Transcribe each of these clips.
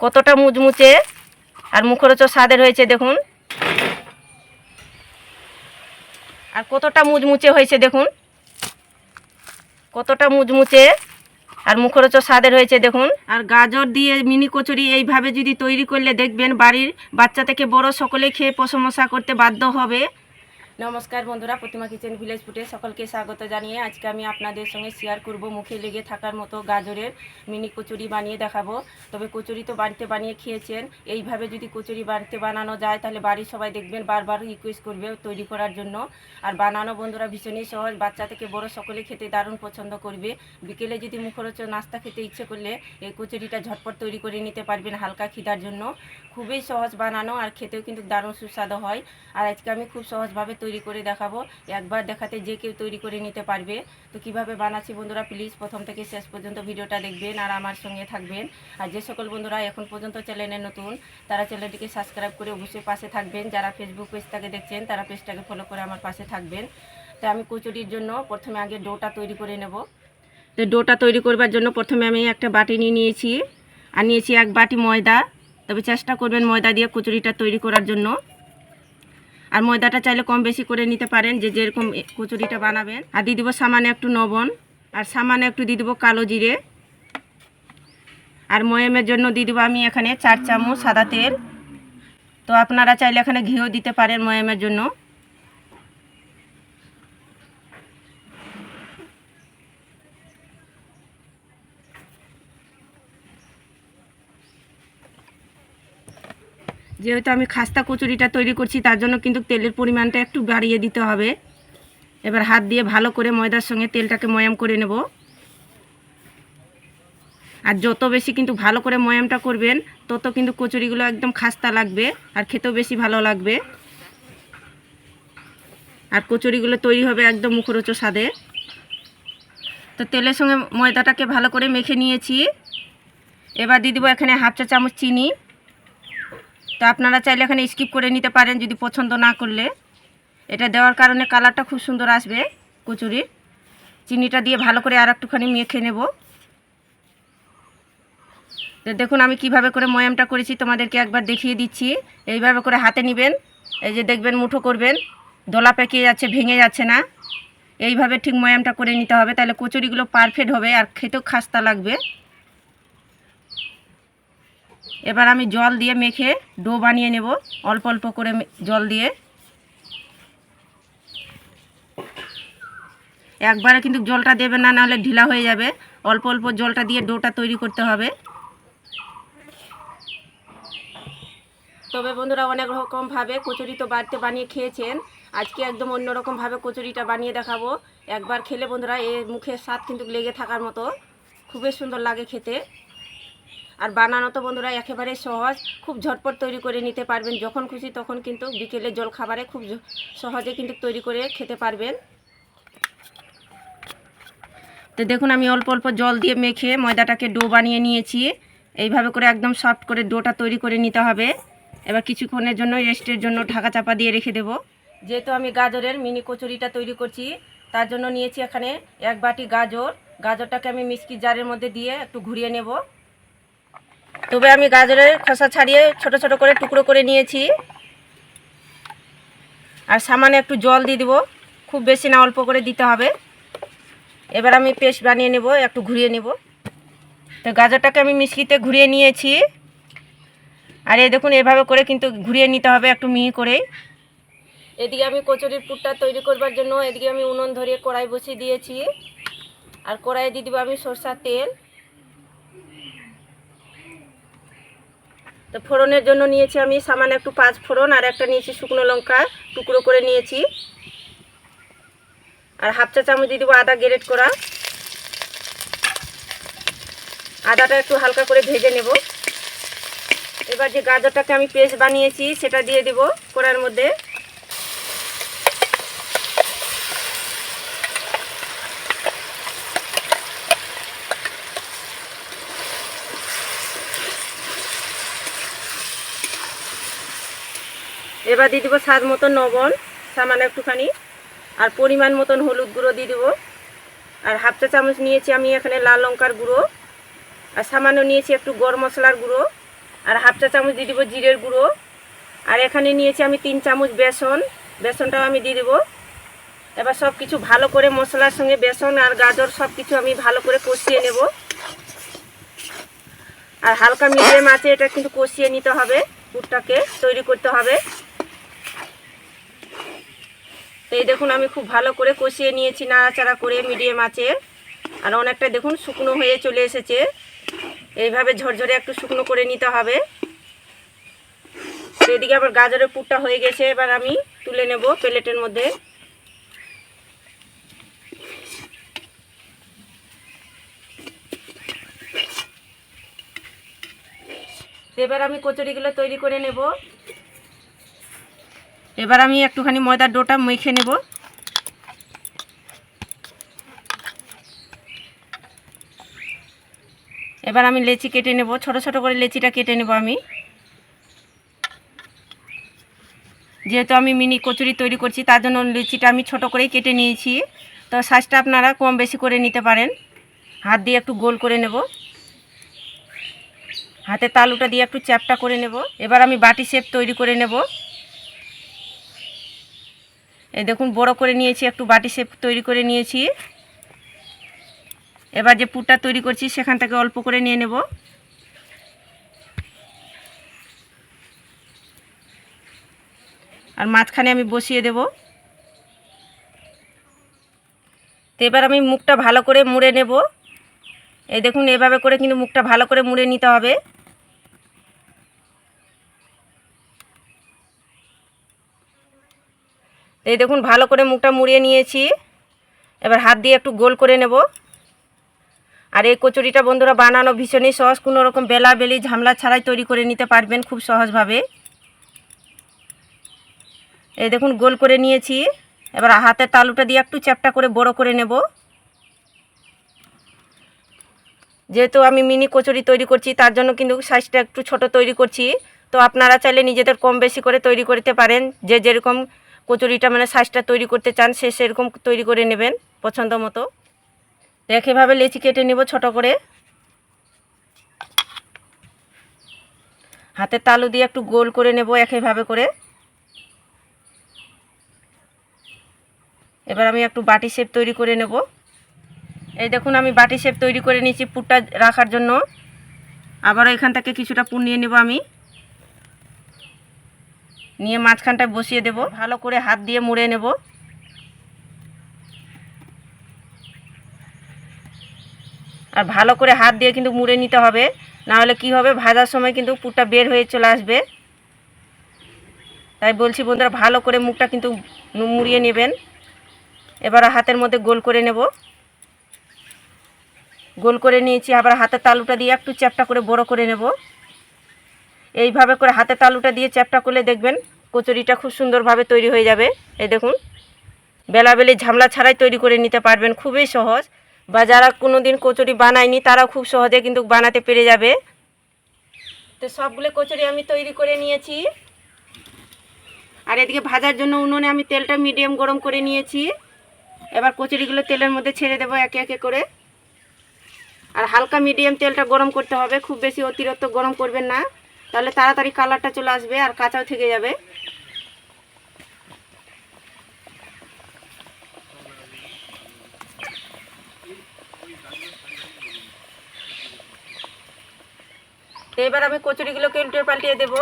কতটা মুচমুচে আর মুখরোচক স্বাদের হয়েছে দেখুন। আর কতটা মুচমুচে হয়েছে দেখুন। কতটা মুচমুচে আর মুখরোচক স্বাদের হয়েছে দেখুন। আর গাজর দিয়ে মিনি কচুরি এইভাবে যদি তৈরি করলে দেখবেন বাড়ির বাচ্চা থেকে বড় সকলে খেয়ে প্রশংসা করতে বাধ্য হবে। নমস্কার বন্ধুরা, প্রতিমা কিচেন ভিলেজ ফুটে সকলকে স্বাগত জানিয়ে আজকে আমি আপনাদের সঙ্গে শেয়ার করব মুখে লেগে থাকার মতো গাজরের মিনি কচুরি বানিয়ে দেখাবো। তবে কচুরি তো বাড়িতে বানিয়ে খেয়েছেন, এইভাবে যদি কচুরি বাড়িতে বানানো যায় তাহলে বাড়ির সবাই দেখবেন বারবার রিকোয়েস্ট করবে তৈরি করার জন্য। আর বানানো বন্ধুরা ভীষণই সহজ, বাচ্চা থেকে বড় সকলে খেতে দারুণ পছন্দ করবে। বিকেলে যদি মুখরোচ নাস্তা খেতে ইচ্ছে করলে এই কচুরিটা ঝটপট তৈরি করে নিতে পারবেন হালকা খিদার জন্য। খুবই সহজ বানানো আর খেতেও কিন্তু দারুণ সুস্বাদু হয়। আর আজকে আমি খুব সহজভাবে তৈরি করে দেখাবো। একবার দেখাতে যে কেউ তৈরি করে নিতে পারবে। তো কীভাবে বানাচ্ছি বন্ধুরা, প্লিজ প্রথম থেকে শেষ পর্যন্ত ভিডিওটা দেখবেন আর আমার সঙ্গে থাকবেন। আর যে সকল বন্ধুরা এখন পর্যন্ত চ্যানেলে নতুন, তারা চ্যানেলটিকে সাবস্ক্রাইব করে অবশ্যই পাশে থাকবেন। যারা ফেসবুক পেজটাকে দেখছেন, তারা পেজটাকে ফলো করে আমার পাশে থাকবেন। তো আমি কচুরির জন্য প্রথমে আগে ডোটা তৈরি করে নেব। তো ডোটা তৈরি করবার জন্য প্রথমে আমি একটা বাটি নিয়ে নিয়েছি। আর নিয়েছি এক বাটি ময়দা। তবে চেষ্টা করবেন ময়দা দিয়ে কচুরিটা তৈরি করার জন্য। আর ময়দাটা চাইলে কম বেশি করে নিতে পারেন, যে যেরকম কচুরিটা বানাবেন। আর দিয়ে দেবো সামান্য একটু নবন, আর সামান্য একটু দিয়ে দেবো কালো জিরে। আর ময়ামের জন্য দিয়ে দেবো আমি এখানে চার চামচ সাদা তেল। তো আপনারা চাইলে এখানে ঘিও দিতে পারেন ময়ামের জন্য। যেহেতু আমি খাস্তা কচুরিটা তৈরি করছি, তার জন্য কিন্তু তেলের পরিমাণটা একটু বাড়িয়ে দিতে হবে। এবার হাত দিয়ে ভালো করে ময়দার সঙ্গে তেলটাকে ময়াম করে নেব। আর যত বেশি কিন্তু ভালো করে ময়ামটা করবেন, তত কিন্তু কচুরিগুলো একদম খাস্তা লাগবে আর খেতেও বেশি ভালো লাগবে। আর কচুরিগুলো তৈরি হবে একদম মুখরোচক স্বাদে। তো তেলের সঙ্গে ময়দাটাকে ভালো করে মেখে নিয়েছি। এবার দিয়ে দেবো এখানে হাফ চা চামচ চিনি। তো আপনারা চাইলে এখানে স্কিপ করে নিতে পারেন যদি পছন্দ না করলে। এটা দেওয়ার কারণে কালারটা খুব সুন্দর আসবে কচুরির। চিনিটা দিয়ে ভালো করে আর একটুখানি মেখে নেব। তো দেখুন আমি কীভাবে করে ময়ামটা করেছি, তোমাদেরকে একবার দেখিয়ে দিচ্ছি। এইভাবে করে হাতে নেবেন, এই যে দেখবেন মুঠো করবেন, দোলা পেকে যাচ্ছে, ভেঙে যাচ্ছে না। এইভাবে ঠিক ময়ামটা করে নিতে হবে, তাহলে কচুরিগুলো পারফেক্ট হবে আর খেতেও খাস্তা লাগবে। এবার আমি জল দিয়ে মেখে ডো বানিয়ে নেব, অল্প অল্প করে জল দিয়ে। একবারে কিন্তু জলটা দেবে না, নাহলে ঢিলা হয়ে যাবে। অল্প অল্প জলটা দিয়ে ডোটা তৈরি করতে হবে। তবে বন্ধুরা অনেক রকমভাবে কচুরি তো বাড়িতে বানিয়ে খেয়েছেন। আজকে একদম অন্যরকমভাবে কচুরিটা বানিয়ে দেখাবো। একবার খেলে বন্ধুরা এর মুখের স্বাদ কিন্তু লেগে থাকার মতো। খুবই সুন্দর লাগে খেতে। আর বানানো তো বন্ধুরা একেবারে সহজ। খুব ঝটপট তৈরি করে নিতে পারবেন। যখন খুশি তখন কিন্তু বিকেলে জল খাবারে খুব সহজে কিন্তু তৈরি করে খেতে পারবেন। তো দেখুন, আমি অল্প অল্প জল দিয়ে মেখে ময়দাটাকে ডো বানিয়ে নিয়েছি। এইভাবে করে একদম সফট করে ডোটা তৈরি করে নিতে হবে। এবার কিছুক্ষণের জন্য রেস্টের জন্য ঢাকা চাপা দিয়ে রেখে দেব। যেহেতু আমি গাজরের মিনি কচুরিটা তৈরি করছি, তার জন্য নিয়েছি এখানে এক বাটি গাজর। গাজরটাকে আমি মিষ্টি জারের মধ্যে দিয়ে একটু ঘুরিয়ে নেব। তবে আমি গাজরের খোসা ছাড়িয়ে ছোট ছোট করে টুকরো করে নিয়েছি। আর সামান্য একটু জল দিয়ে দিব। খুব বেশি না অল্প করে দিতে হবে। এবার আমি পেস্ট বানিয়ে নেব, একটু ঘুরিয়ে নেব। তো গাজরটাকে আমি মিষ্টিতে ঘুরিয়ে নিয়েছি। আর এই দেখুন, এভাবে করে কিন্তু ঘুরিয়ে নিতে হবে একটু মিহি করে এদিকে আমি কচুরির পুরটা তৈরি করবার জন্য এদিকে আমি উনুন ধরিয়ে কড়াই বসিয়ে দিয়েছি। আর কড়াইয়ে দিয়ে দিব আমি সরষার তেল। তো ফোড়নের জন্য নিয়েছি আমি সামান্য একটু পাঁচ ফোড়ন আর একটা নিয়েছি শুকনো লঙ্কা, টুকরো করে নিয়েছি। আর হাফ চা চামচ দিয়ে দেবো আদা গ্রেট করা। আদাটা একটু হালকা করে ভেজে নেব। এবার যে গাজরটাকে আমি পেস্ট বানিয়েছি, সেটা দিয়ে দেবো কড়ার মধ্যে। এবার দিয়ে দেবো স্বাদ মতন লবণ, সামান্য একটুখানি, আর পরিমাণ মতন হলুদ গুঁড়ো দিয়ে দেবো। আর হাফ চা চামচ নিয়েছি আমি এখানে লাল লঙ্কার গুঁড়ো, আর সামান্য নিয়েছি একটু গরম মশলার গুঁড়ো, আর হাফ চা চামচ দিয়ে দিব জিরের গুঁড়ো। আর এখানে নিয়েছি আমি তিন চামচ বেসন, বেসনটাও আমি দিয়ে দেবো। এবার সব কিছু ভালো করে মশলার সঙ্গে বেসন আর গাজর সব কিছু আমি ভালো করে কষিয়ে নেব। আর হালকা মিডিয়াম আছে এটা কিন্তু কষিয়ে নিতে হবে, পুরটাকে তৈরি করতে হবে। তো এই দেখুন, আমি খুব ভালো করে কষিয়ে নিয়েছি, নাড়াচাড়া করে মিডিয়াম আছে আর অনেকটা দেখুন, শুকনো হয়ে চলে এসেছে। এইভাবে ঝরঝরে একটু শুকনো করে নিতে হবে। এদিকে আবার গাজরের পুরটা হয়ে গেছে, এবার আমি তুলে নেব প্লেটের মধ্যে। এবার আমি কচুরিগুলো তৈরি করে নেব। এবার আমি একটুখানি ময়দার ডোটা মেখে নেব। এবার আমি লেচি কেটে নেব, ছোট ছোট করে লেচিটা কেটে নেব আমি। যেহেতু আমি মিনি কচুরি তৈরি করছি, তার জন্য লিচিটা আমি ছোট করেই কেটে নিয়েছি। তো সাইজটা আপনারা কম বেশি করে নিতে পারেন। হাত দিয়ে একটু গোল করে নেব। হাতে তালুটা দিয়ে একটু চ্যাপটা করে নেব। এবার আমি বাটি শেপ তৈরি করে নেব। এই দেখুন, বড় করে নিয়েছি, একটু বাটি শেপ তৈরি করে নিয়েছি। এবার যে পুরটা তৈরি করছি, সেখান থেকে অল্প করে নিয়ে নেব। আর মাঝখানে আমি বসিয়ে দেব। তো এবার আমি মুখটা ভালো করে মুড়ে নেব। এই দেখুন, এভাবে করে কিন্তু মুখটা ভালো করে মুড়ে নিতে হবে। এই দেখুন, ভালো করে মুখটা মুড়িয়ে নিয়েছি। এবার হাত দিয়ে একটু গোল করে নেব। আর এই কচুরিটা বন্ধুরা বানানো ভীষণই সহজ। কোনো রকম বেলা বেলি ঝামলা ছাড়াই তৈরি করে নিতে পারবেন খুব সহজভাবে। এই দেখুন, গোল করে নিয়েছি। এবার হাতের তালুটা দিয়ে একটু চ্যাপটা করে বড় করে নেব। যেহেতু আমি মিনি কচুরি তৈরি করছি, তার জন্য কিন্তু সাইজটা একটু ছোট তৈরি করছি। তো আপনারা চাইলে নিজেদের কম বেশি করে তৈরি করতে পারেন। যে যেরকম কচুরিটা মানে সাইজটা তৈরি করতে চান, সে সেরকম তৈরি করে নেবেন পছন্দ মতো। একইভাবে লেচি কেটে নেব ছোট করে। হাতের তালু দিয়ে একটু গোল করে নেব একইভাবে করে। এবার আমি একটু বাটি শেপ তৈরি করে নেব। এই দেখুন, আমি বাটি শেপ তৈরি করে নিয়েছি পুরটা রাখার জন্য। আবারও এখান থেকে কিছুটা পুর নিয়ে নেব আমি। নিয়ে মাঝখানটায় বসিয়ে দেব। ভালো করে হাত দিয়ে মুড়ে নেব। আর ভালো করে হাত দিয়ে কিন্তু মুড়ে নিতে হবে। না হলে কি হবে? ভাজার সময় কিন্তু পুরটা বের হয়ে চলে আসবে। তাই বলছি বন্ধুরা, ভালো করে মুখটা কিন্তু মুড়িয়ে নেবেন। এবার হাতের মধ্যে গোল করে নেব। গোল করে নিয়েছি, আবার হাতের তালুটা দিয়ে একটু চ্যাপটা করে বড় করে নেব। এইভাবে করে হাতে তালুটা দিয়ে চ্যাপটা করলে দেখবেন কচুরিটা খুব সুন্দরভাবে তৈরি হয়ে যাবে। এই দেখুন, বেলাবেলি ঝামলা ছাড়াই তৈরি করে নিতে পারবেন, খুবই সহজ। বা যারা কোনো দিন কচুরি বানায়নি, তারাও খুব সহজে কিন্তু বানাতে পেরে যাবে। তো সবগুলো কচুরি আমি তৈরি করে নিয়েছি। আর এদিকে ভাজার জন্য উনুনে আমি তেলটা মিডিয়াম গরম করে নিয়েছি। এবার কচুরিগুলো তেলের মধ্যে ছেড়ে দেবো একে একে করে। আর হালকা মিডিয়াম তেলটা গরম করতে হবে, খুব বেশি অতিরিক্ত গরম করবেন না। তাহলে তাড়াতাড়ি কালারটা চলে আসবে আর কাঁচাও থেকে যাবে। এবার আমি কচুরিগুলোকে উল্টে পাল্টিয়ে দেবো।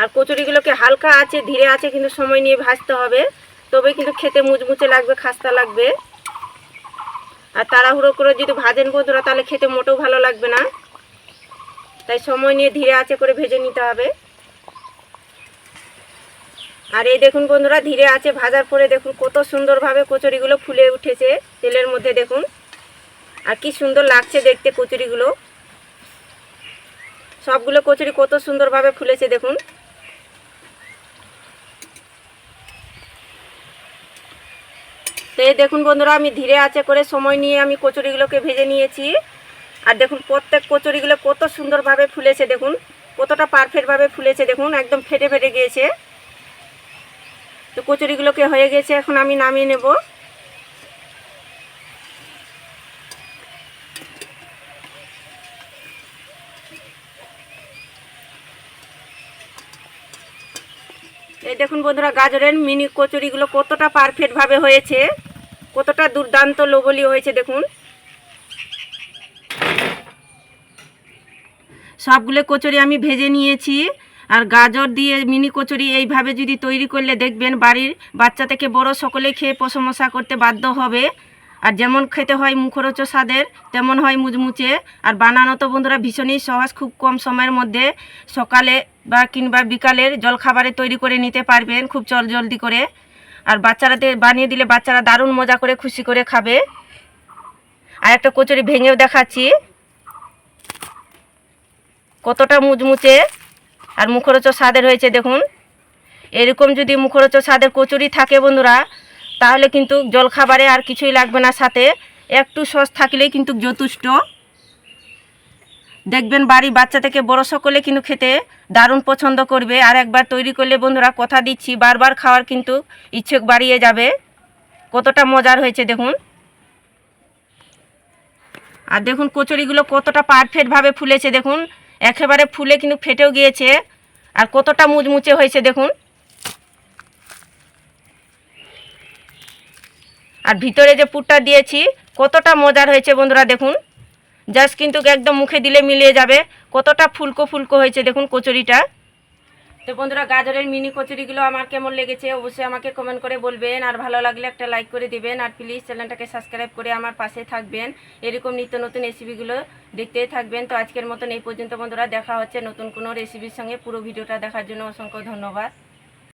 আর কচুরিগুলোকে হালকা আছে, ধীরে আছে, কিন্তু সময় নিয়ে ভাজতে হবে। তবে কিন্তু খেতে মুচমুচে লাগবে, খাস্তা লাগবে। আর তাড়াহুড়ো করে যদি ভাজেন বন্ধুরা, তাহলে খেতে মোটেও ভালো লাগবে না। তাই সময় নিয়ে ধীরে আছে করে ভেজে নিতে হবে। আর এই দেখুন বন্ধুরা, ধীরে আছে ভাজার পরে দেখুন কত সুন্দরভাবে কচুরিগুলো ফুলে উঠেছে তেলের মধ্যে দেখুন। আর কি সুন্দর লাগছে দেখতে কচুরিগুলো। সবগুলো কচুরি কত সুন্দরভাবে ফুলেছে দেখুন। তো এই দেখুন বন্ধুরা, আমি ধীরে আছে করে সময় নিয়ে আমি কচুরিগুলোকে ভেজে নিয়েছি। আর দেখুন, প্রত্যেক কচুরিগুলো কত সুন্দরভাবে ফুলেছে দেখুন, কতটা পারফেক্টভাবে ফুলেছে দেখুন, একদম ফেটে ফেটে গিয়েছে। তো কচুরিগুলোকে হয়ে গেছে, এখন আমি নামিয়ে নেব। এই দেখুন বন্ধুরা, গাজরের মিনি কচুরিগুলো কতটা পারফেক্টভাবে হয়েছে। কতটা দুর্দান্ত লোবলীয় হয়েছে দেখুন। সবগুলো কচুরি আমি ভেজে নিয়েছি, আর গাজর দিয়ে মিনি কচুরি এইভাবে যদি তৈরি করলে দেখবেন বাড়ির বাচ্চা থেকে বড় সকলে খেয়ে প্রশংসা করতে বাধ্য হবে। আর যেমন খেতে হয় মুখরোচ স্বাদের, তেমন হয় মুচমুচে। আর বানানো তো বন্ধুরা ভীষণই সহজ, খুব কম সময়ের মধ্যে। সকালে বা কিংবা বিকালের জলখাবারে তৈরি করে নিতে পারবেন, খুব চল জলদি করে। আর বাচ্চারাদের বানিয়ে দিলে বাচ্চারা দারুণ মজা করে, খুশি করে খাবে। আর একটা কচুরি ভেঙেও দেখাচ্ছি। কতটা মুচমুচে আর মুখরোচ স্বাদের হয়েছে, দেখুন। এরকম যদি মুখরোচ স্বাদের কচুরি থাকে বন্ধুরা, তাহলে কিন্তু জলখাবারে আর কিছুই লাগবে না সাথে। একটু সস থাকলেই কিন্তু যথেষ্ট। দেখবেন বাড়ি বাচ্চা থেকে বড় সকলে কিন্তু খেতে দারুণ পছন্দ করবে। আর একবার তৈরি করলে বন্ধুরা কথা দিচ্ছি, বারবার খাওয়ার কিন্তু ইচ্ছুক বাড়িয়ে যাবে। কতটা মজার হয়েছে দেখুন। আর দেখুন কচুরিগুলো কতটা পারফেক্টভাবে ফুলেছে দেখুন। একেবারে ফুলে কিন্তু ফেটেও গিয়েছে। আর কতটা মুচমুচে হয়েছে দেখুন। আর ভিতরে যে পুরটা দিয়েছি, কতটা মজার হয়েছে বন্ধুরা দেখুন। জাস্ট কিন্তু একদম মুখে দিলে মিলিয়ে যাবে। কতটা ফুলকো ফুলকো হয়েছে দেখুন কচুরিটা। তো বন্ধুরা, গাজরের মিনি কচুরিগুলো আমার কেমন লেগেছে অবশ্যই আমাকে কমেন্ট করে বলবেন। আর ভালো লাগলে একটা লাইক করে দিবেন। আর প্লিজ চ্যানেলটাকে সাবস্ক্রাইব করে আমার পাশে থাকবেন। এরকম নিত্য নতুন রেসিপিগুলো দেখতেই থাকবেন। তো আজকের মতন এই পর্যন্ত বন্ধুরা, দেখা হচ্ছে নতুন কোনো রেসিপির সঙ্গে পুরো ভিডিওটা দেখার জন্য অসংখ্য ধন্যবাদ।